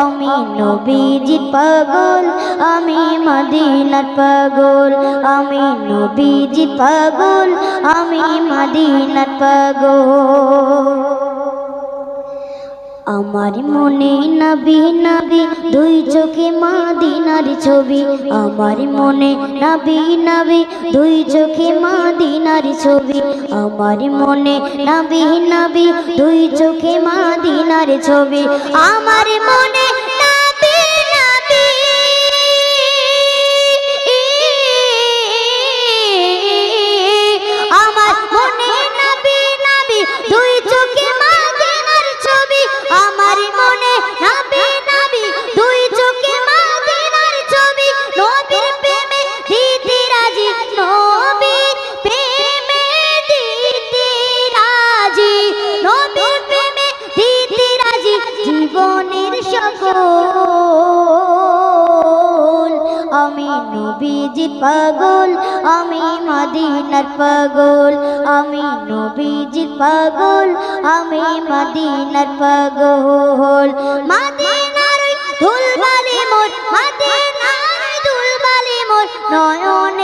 আমি নবীজির পাগল, আমি মদিনার পাগল, আমি নবীজির পাগল, আমি মদিনার পাগল। আমার মনে নাবি নাবি, দুই চোখে মাদিনার ছবি। আমার মনে নাবি নাবি, দুই চোখে মাদিনার ছবি। আমার মনে নাবি নাবি, দুই চোখে মাদিনার ছবি। আমার নবীজির পাগল, আমি মদিনার পাগল, আমি নবীজির পাগল, আমি মদিনার পাগল। মদিনার ধুলবালি মোর, মদিনার ধুলবালি মোর নয়নের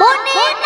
মনে